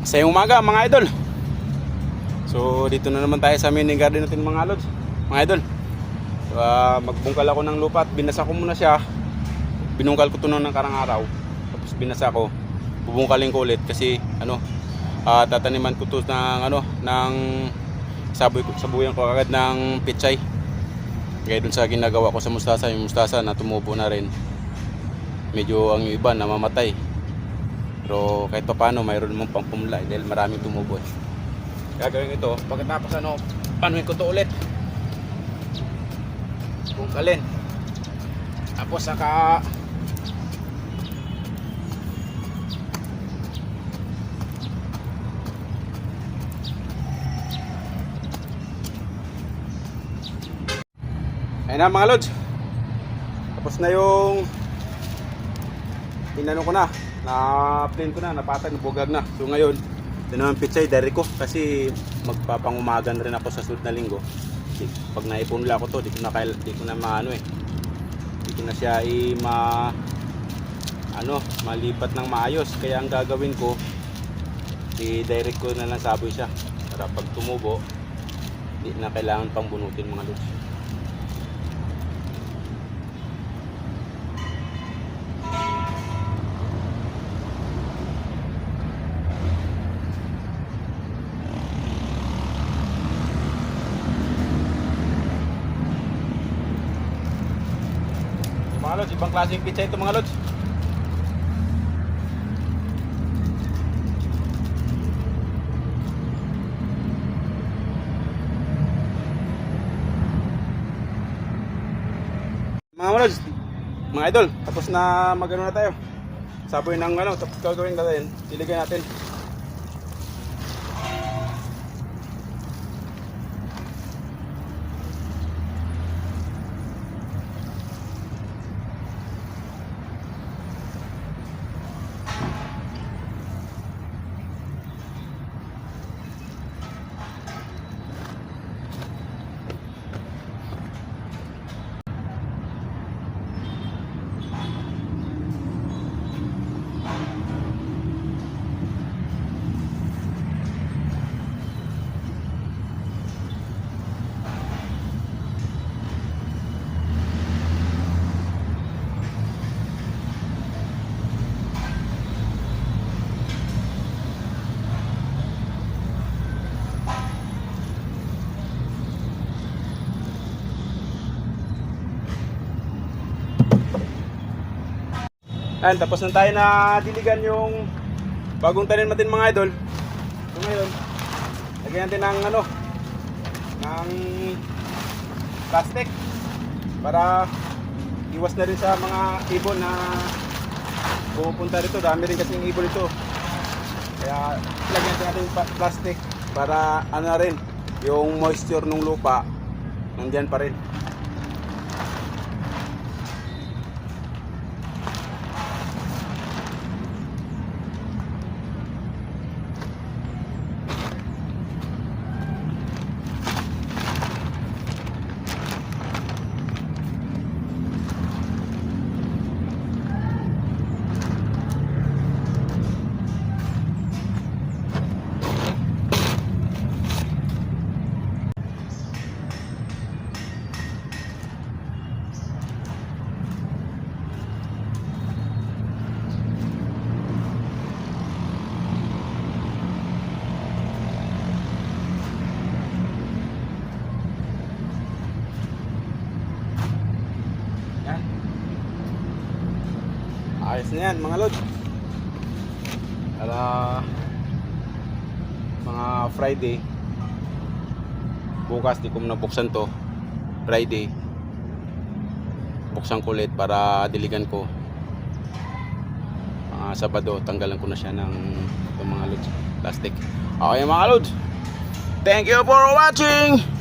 Sa umaga mga idol. So dito na naman tayo sa mini garden natin mga lods. Mga idol. So, ah, magbungkal ako ng lupa at binasa ko muna siya. Binungkal ko to noong karang araw. Tapos binasa ko. Bubungkalin ko ulit kasi ano ah, tataniman ko to ng ano ng saboy ko sabuyan ko agad ng pichay. Kaya dun sa ginagawa ko sa mustasa, yung mustasa na tumubo na rin. Medyo ang iba namamatay. Pero kahit pa paano, mayroon mong pang pumula dahil maraming tumubo eh. Gagawin ito, pagkatapos ano, panuhin ko to ulit. Bungkalin. Tapos saka Ayun na mga lods. Tapos na yung inano ko na, na plain ko na, napatag, nabugag na. So ngayon, ito naman pitsay, dari ko kasi magpapangumagan rin ako sa susunod na linggo. Di- Pag naipunla ko to, di ko na, kail, di ko na maano eh. Di ko na siya i ma ano, malipat ng maayos. Kaya ang gagawin ko, i-direct ko na lang saboy siya. Para pag tumubo, di na kailangan pang bunutin mga lods. Lods, ibang klaseng pizza ito mga lods. Mga lods, mga idol, tapos na magano na tayo. Saboy ng ano, tapos gagawin natin, iligay natin. Ayan, tapos na tayo na diligan yung bagong tanim natin mga idol. So ngayon, lagyan natin ng ano, ng plastic para iwas na rin sa mga ibon na pumupunta rito. Dami rin kasing ibon ito. Kaya lagyan natin natin pa- plastic para ano na rin, yung moisture ng lupa nandyan pa rin. Ayos na yan mga lod. Ala mga Friday. Bukas di ko muna buksan to. Friday. Buksan ko ulit para diligan ko. Mga Sabado, tanggalan ko na siya ng mga lods. Plastic. Okay mga lods. Thank you for watching.